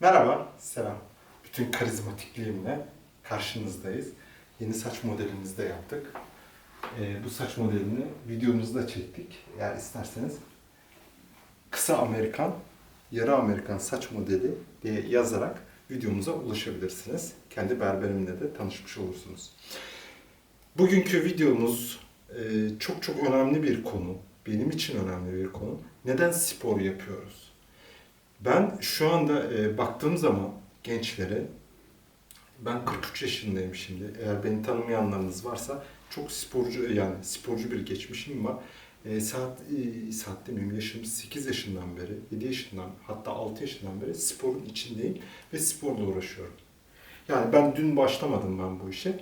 Merhaba, selam. Bütün karizmatikliğimle karşınızdayız. Yeni saç modelimizi de yaptık. Ee, bu saç modelini videomuzu da çektik. Eğer isterseniz kısa Amerikan, yarı Amerikan saç modeli diye yazarak videomuza ulaşabilirsiniz. Kendi berberimle de tanışmış olursunuz. Bugünkü videomuz e, çok çok önemli bir konu. Benim için önemli bir konu. Neden spor yapıyoruz? Ben şu anda e, baktığım zaman gençlere, ben 43 yaşındayım şimdi. Eğer beni tanımayanlarınız varsa çok sporcu yani sporcu bir geçmişim var. E, saat e, saat demeyeyim yaşım 8 yaşından beri, 7 yaşından hatta 6 yaşından beri sporun içindeyim ve sporla uğraşıyorum. Yani ben dün başlamadım ben bu işe.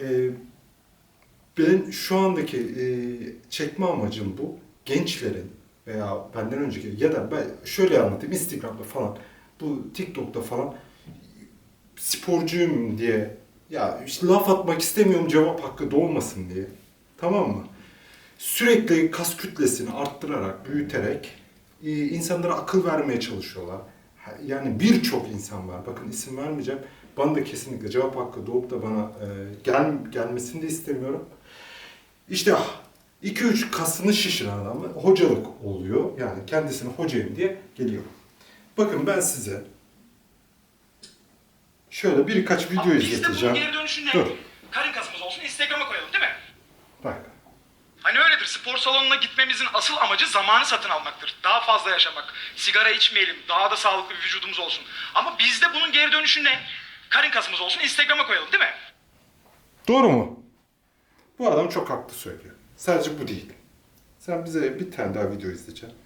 E, ben şu andaki e, çekme amacım bu. Gençlerin veya benden önceki ya da ben şöyle anlatayım Instagram'da falan bu TikTok'ta falan sporcuyum diye ya işte laf atmak istemiyorum cevap hakkı doğmasın diye. Tamam mı? Sürekli kas kütlesini arttırarak, büyüterek e, insanlara akıl vermeye çalışıyorlar. Yani birçok insan var. Bakın isim vermeyeceğim. Bana da kesinlikle cevap hakkı doğup da bana e, gel, gelmesini de istemiyorum. İşte 2-3 kasını şişiren adam hocalık oluyor. Yani kendisini hocayım diye geliyor. Bakın ben size şöyle birkaç video Abi Biz de bunun izleteceğim. geri dönüşünde Dur. karın kasımız olsun Instagram'a koyalım değil mi? Bak. Hani öyledir spor salonuna gitmemizin asıl amacı zamanı satın almaktır. Daha fazla yaşamak, sigara içmeyelim, daha da sağlıklı bir vücudumuz olsun. Ama bizde bunun geri dönüşü ne? Karın kasımız olsun Instagram'a koyalım değil mi? Doğru mu? Bu adam çok haklı söylüyor. Sadece bu değil. Sen bize bir tane daha video izleyeceksin.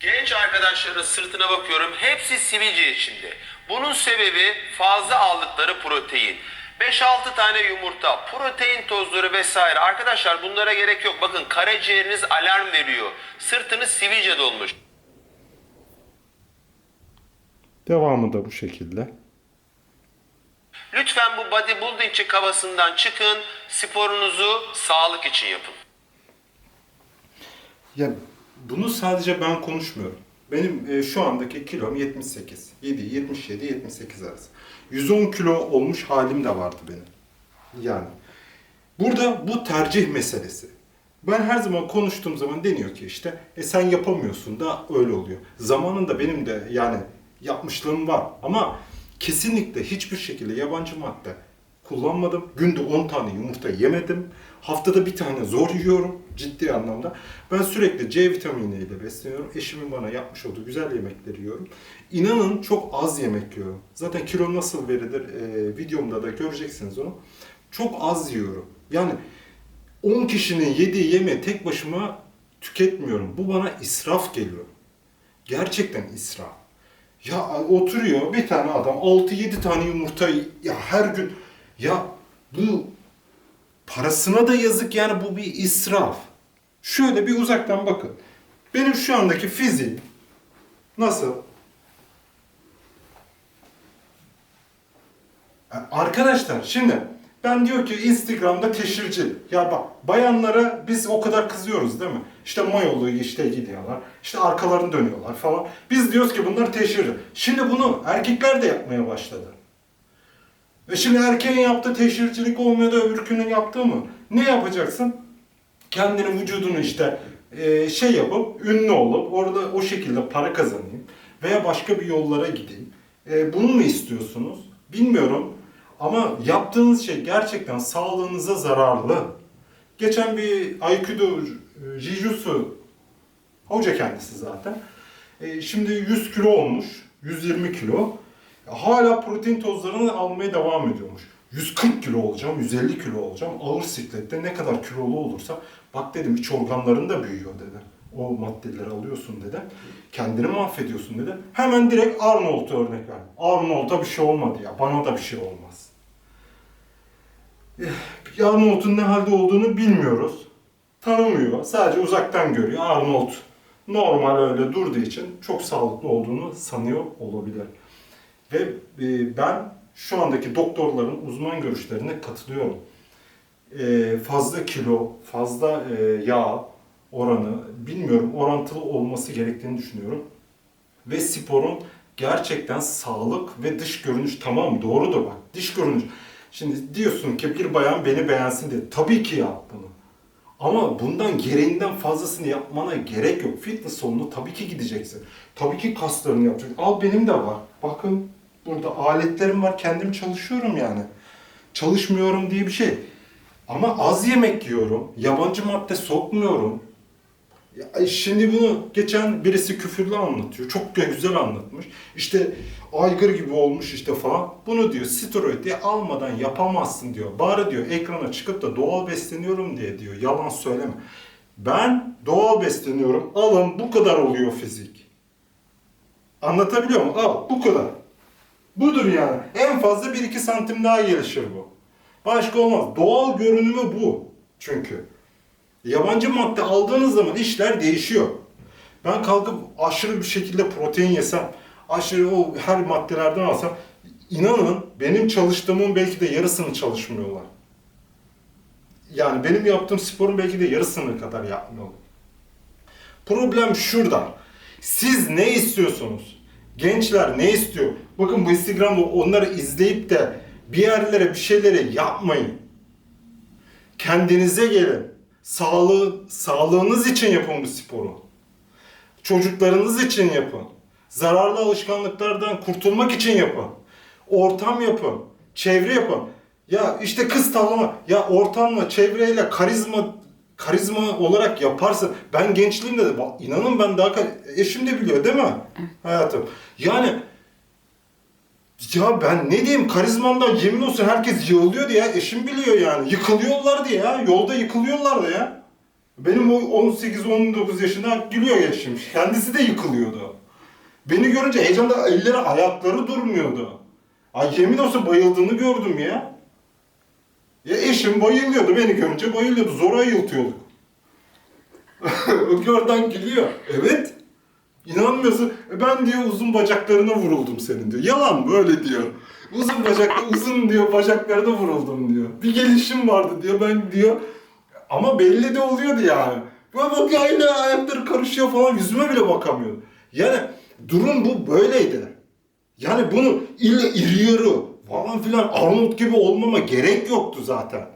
Genç arkadaşların sırtına bakıyorum. Hepsi sivilce içinde. Bunun sebebi fazla aldıkları protein. 5-6 tane yumurta, protein tozları vesaire. Arkadaşlar bunlara gerek yok. Bakın karaciğeriniz alarm veriyor. Sırtınız sivilce dolmuş. Devamı da bu şekilde. Lütfen bu bodybuilding kafasından çıkın. Sporunuzu sağlık için yapın. Ya bunu sadece ben konuşmuyorum. Benim e, şu andaki kilom 78. 7, 77, 78 arası. 110 kilo olmuş halim de vardı benim. Yani. Burada bu tercih meselesi. Ben her zaman konuştuğum zaman deniyor ki işte e sen yapamıyorsun da öyle oluyor. Zamanında benim de yani yapmışlığım var ama kesinlikle hiçbir şekilde yabancı madde kullanmadım. Günde 10 tane yumurta yemedim. Haftada bir tane zor yiyorum ciddi anlamda. Ben sürekli C vitaminiyle besleniyorum. Eşimin bana yapmış olduğu güzel yemekleri yiyorum. İnanın çok az yemek yiyorum. Zaten kilo nasıl verilir e, videomda da göreceksiniz onu. Çok az yiyorum. Yani 10 kişinin yediği yemeği tek başıma tüketmiyorum. Bu bana israf geliyor. Gerçekten israf. Ya oturuyor bir tane adam 6-7 tane yumurta ya her gün ya bu parasına da yazık yani bu bir israf. Şöyle bir uzaktan bakın. Benim şu andaki fiziğim nasıl? Arkadaşlar şimdi ben diyor ki Instagram'da teşhirci. Ya bak bayanlara biz o kadar kızıyoruz değil mi? İşte mayolu işte gidiyorlar. İşte arkalarını dönüyorlar falan. Biz diyoruz ki bunlar teşhirci. Şimdi bunu erkekler de yapmaya başladı. Ve şimdi erkeğin yaptığı teşhircilik olmuyor da öbürkünün yaptığı mı? Ne yapacaksın? Kendini vücudunu işte e, şey yapıp ünlü olup orada o şekilde para kazanayım veya başka bir yollara gideyim. E, bunu mu istiyorsunuz? Bilmiyorum. Ama yaptığınız şey gerçekten sağlığınıza zararlı. Geçen bir Aikido e, Jijutsu hoca kendisi zaten. E, şimdi 100 kilo olmuş. 120 kilo. Hala protein tozlarını almaya devam ediyormuş. 140 kilo olacağım, 150 kilo olacağım. Ağır siklette ne kadar kilolu olursa bak dedim iç organların da büyüyor dedi. O maddeleri alıyorsun dedi. Kendini mahvediyorsun dedi. Hemen direkt Arnold'a örnek ver. Arnold'a bir şey olmadı ya. Bana da bir şey olmaz. Eh, Arnold'un ne halde olduğunu bilmiyoruz. Tanımıyor. Sadece uzaktan görüyor. Arnold normal öyle durduğu için çok sağlıklı olduğunu sanıyor olabilir. Ve e, ben şu andaki doktorların uzman görüşlerine katılıyorum. E, fazla kilo, fazla e, yağ oranı bilmiyorum orantılı olması gerektiğini düşünüyorum. ve sporun gerçekten sağlık ve dış görünüş tamam doğrudur bak dış görünüş. Şimdi diyorsun ki bir bayan beni beğensin diye. Tabii ki yap bunu. Ama bundan gereğinden fazlasını yapmana gerek yok. Fitness salonuna tabii ki gideceksin. Tabii ki kaslarını yapacaksın. Al benim de var. Bakın burada aletlerim var. Kendim çalışıyorum yani. Çalışmıyorum diye bir şey. Ama az yemek yiyorum. Yabancı madde sokmuyorum. Ya şimdi bunu geçen birisi küfürlü anlatıyor. Çok güzel anlatmış. İşte aygır gibi olmuş işte falan. Bunu diyor steroid diye almadan yapamazsın diyor. Bari diyor ekrana çıkıp da doğal besleniyorum diye diyor. Yalan söyleme. Ben doğal besleniyorum. Alın bu kadar oluyor fizik. Anlatabiliyor muyum? Al bu kadar. Budur yani. En fazla 1-2 santim daha gelişir bu. Başka olmaz. Doğal görünümü bu. Çünkü. Yabancı madde aldığınız zaman işler değişiyor. Ben kalkıp aşırı bir şekilde protein yesem, aşırı o her maddelerden alsam, inanın benim çalıştığımın belki de yarısını çalışmıyorlar. Yani benim yaptığım sporun belki de yarısını kadar yapmıyorlar. Problem şurada. Siz ne istiyorsunuz? Gençler ne istiyor? Bakın bu Instagram'da onları izleyip de bir yerlere bir şeyleri yapmayın. Kendinize gelin. Sağlığı, sağlığınız için yapın bu sporu. Çocuklarınız için yapın. Zararlı alışkanlıklardan kurtulmak için yapın. Ortam yapın. Çevre yapın. Ya işte kız tavlama. Ya ortamla, çevreyle karizma karizma olarak yaparsın. Ben gençliğimde de inanın ben daha eşim de biliyor değil mi? Hayatım. Yani ya ben ne diyeyim karizmamdan yemin olsun herkes yığılıyordu ya. Eşim biliyor yani. Yıkılıyorlardı ya. Yolda yıkılıyorlardı ya. Benim o 18-19 yaşında gülüyor eşim. Kendisi de yıkılıyordu. Beni görünce heyecanda elleri ayakları durmuyordu. Ay yemin olsun bayıldığını gördüm ya. Ya eşim bayılıyordu. Beni görünce bayılıyordu. Zor ayıltıyorduk. Oradan gülüyor. Evet. İnanmıyorsun. E Ben diyor uzun bacaklarına vuruldum senin diyor. Yalan böyle diyor. Uzun bacaklı uzun diyor bacaklarına vuruldum diyor. Bir gelişim vardı diyor ben diyor. Ama belli de oluyordu yani. Ben bak aynı ayakları karışıyor falan yüzüme bile bakamıyordu. Yani durum bu böyleydi. Yani bunu illa iri yarı falan filan Arnold gibi olmama gerek yoktu zaten.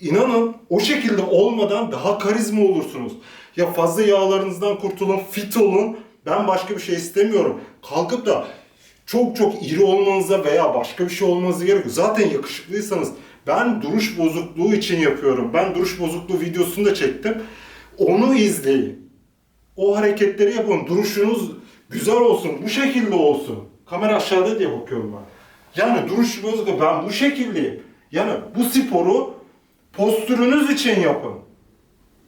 İnanın o şekilde olmadan daha karizma olursunuz. Ya fazla yağlarınızdan kurtulun, fit olun. Ben başka bir şey istemiyorum. Kalkıp da çok çok iri olmanıza veya başka bir şey olmanıza gerek yok. Zaten yakışıklıysanız ben duruş bozukluğu için yapıyorum. Ben duruş bozukluğu videosunu da çektim. Onu izleyin. O hareketleri yapın. Duruşunuz güzel olsun. Bu şekilde olsun. Kamera aşağıda diye bakıyorum ben. Yani duruş bozukluğu ben bu şekildeyim. Yani bu sporu postürünüz için yapın.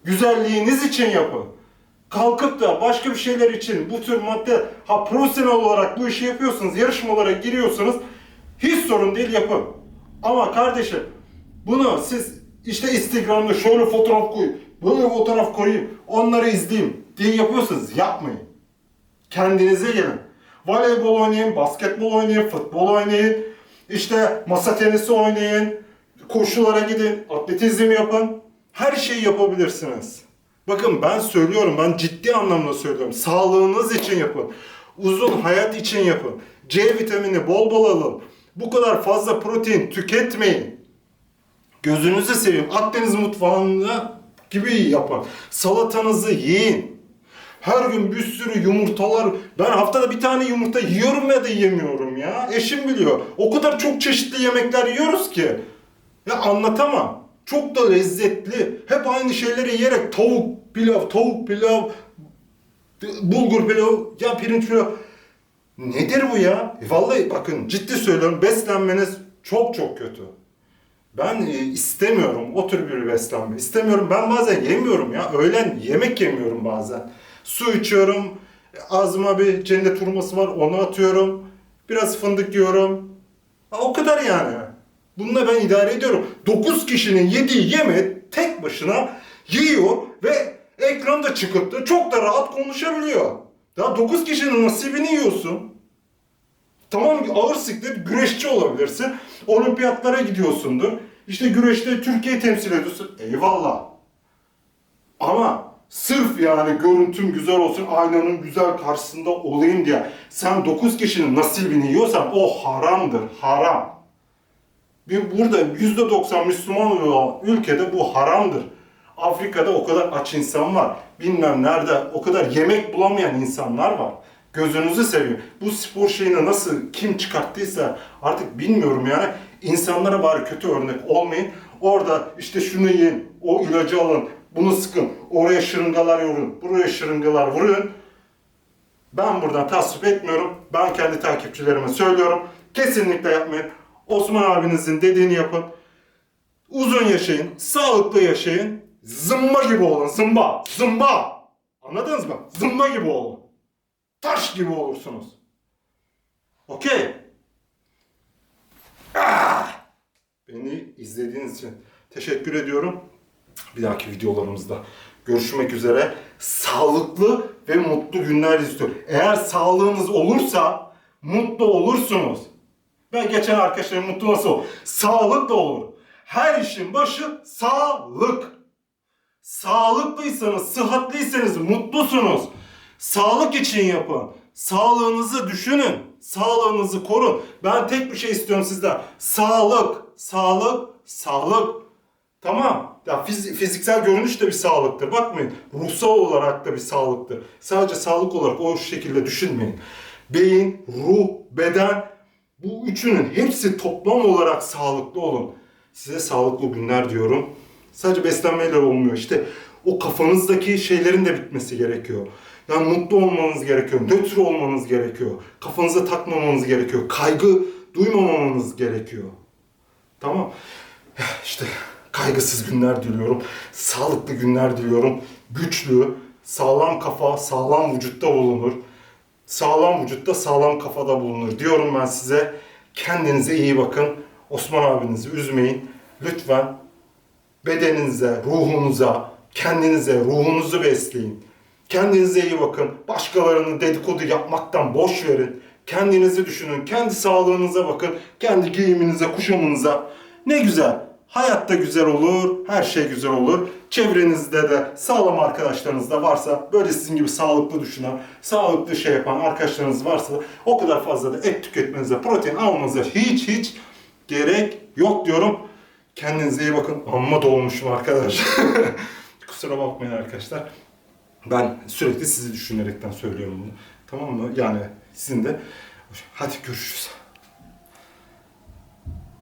Güzelliğiniz için yapın. Kalkıp da başka bir şeyler için bu tür madde ha profesyonel olarak bu işi yapıyorsunuz, yarışmalara giriyorsunuz. Hiç sorun değil yapın. Ama kardeşim bunu siz işte Instagram'da şöyle fotoğraf koy, böyle fotoğraf koyayım, onları izleyeyim diye yapıyorsunuz. Yapmayın. Kendinize gelin. Voleybol oynayın, basketbol oynayın, futbol oynayın. İşte masa tenisi oynayın. Koşulara gidin, atletizm yapın. Her şeyi yapabilirsiniz. Bakın ben söylüyorum, ben ciddi anlamda söylüyorum. Sağlığınız için yapın. Uzun hayat için yapın. C vitamini bol bol alın. Bu kadar fazla protein tüketmeyin. Gözünüzü seveyim. Akdeniz mutfağında gibi yapın. Salatanızı yiyin. Her gün bir sürü yumurtalar. Ben haftada bir tane yumurta yiyorum ya da yemiyorum ya. Eşim biliyor. O kadar çok çeşitli yemekler yiyoruz ki. Ya anlatamam. Çok da lezzetli. Hep aynı şeyleri yiyerek tavuk pilav, tavuk pilav, bulgur pilav, ya pirinç pilav. Nedir bu ya? E vallahi bakın ciddi söylüyorum beslenmeniz çok çok kötü. Ben e, istemiyorum o tür bir beslenme. İstemiyorum. Ben bazen yemiyorum ya. Öğlen yemek yemiyorum bazen. Su içiyorum. Ağzıma bir cennet hurması var. Onu atıyorum. Biraz fındık yiyorum. O kadar yani. Bununla ben idare ediyorum. 9 kişinin yediği yeme tek başına yiyor ve ekranda çıkıp çok da rahat konuşabiliyor. Ya 9 kişinin nasibini yiyorsun. Tamam ağır siklet güreşçi olabilirsin. Olimpiyatlara gidiyorsundur. İşte güreşte Türkiye temsil ediyorsun. Eyvallah. Ama Sırf yani görüntüm güzel olsun, aynanın güzel karşısında olayım diye sen 9 kişinin nasibini yiyorsan o haramdır, haram. Bir burada %90 Müslüman olan ülkede bu haramdır. Afrika'da o kadar aç insan var. Bilmem nerede o kadar yemek bulamayan insanlar var. Gözünüzü seveyim. Bu spor şeyini nasıl kim çıkarttıysa artık bilmiyorum yani. İnsanlara bari kötü örnek olmayın. Orada işte şunu yiyin, o ilacı alın, bunu sıkın, oraya şırıngalar yorun, buraya şırıngalar vurun. Ben buradan tasvip etmiyorum. Ben kendi takipçilerime söylüyorum. Kesinlikle yapmayın. Osman abinizin dediğini yapın. Uzun yaşayın, sağlıklı yaşayın. Zımba gibi olun, zımba, zımba. Anladınız mı? Zımba gibi olun. Taş gibi olursunuz. Okey. Ah! Beni izlediğiniz için teşekkür ediyorum. Bir dahaki videolarımızda görüşmek üzere. Sağlıklı ve mutlu günler istiyorum. Eğer sağlığınız olursa mutlu olursunuz. Ben geçen arkadaşlarım mutlu nasıl olur? Sağlıklı olur. Her işin başı sağlık. Sağlıklıysanız, sıhhatliyseniz mutlusunuz. Sağlık için yapın. Sağlığınızı düşünün. Sağlığınızı korun. Ben tek bir şey istiyorum sizden. Sağlık, sağlık, sağlık. Tamam. Ya fiz- fiziksel görünüş de bir sağlıktır. Bakmayın. Ruhsal olarak da bir sağlıktır. Sadece sağlık olarak o şekilde düşünmeyin. Beyin, ruh, beden bu üçünün hepsi toplam olarak sağlıklı olun. Size sağlıklı günler diyorum. Sadece beslenmeyle olmuyor. İşte o kafanızdaki şeylerin de bitmesi gerekiyor. Yani mutlu olmanız gerekiyor. Nötr olmanız gerekiyor. Kafanıza takmamanız gerekiyor. Kaygı duymamanız gerekiyor. Tamam. İşte kaygısız günler diliyorum. Sağlıklı günler diliyorum. Güçlü, sağlam kafa, sağlam vücutta bulunur. Sağlam vücutta sağlam kafada bulunur diyorum ben size. Kendinize iyi bakın. Osman abinizi üzmeyin. Lütfen bedeninize, ruhunuza, kendinize, ruhunuzu besleyin. Kendinize iyi bakın. Başkalarının dedikodu yapmaktan boş verin. Kendinizi düşünün. Kendi sağlığınıza bakın. Kendi giyiminize, kuşamınıza. Ne güzel. Hayatta güzel olur. Her şey güzel olur. Çevrenizde de sağlam arkadaşlarınız da varsa, böyle sizin gibi sağlıklı düşünen, sağlıklı şey yapan arkadaşlarınız varsa o kadar fazla da et tüketmenize, protein almanıza hiç hiç gerek yok diyorum. Kendinize iyi bakın. Amma dolmuşum arkadaş. Kusura bakmayın arkadaşlar. Ben sürekli sizi düşünerekten söylüyorum bunu. Tamam mı? Yani sizin de. Hadi görüşürüz.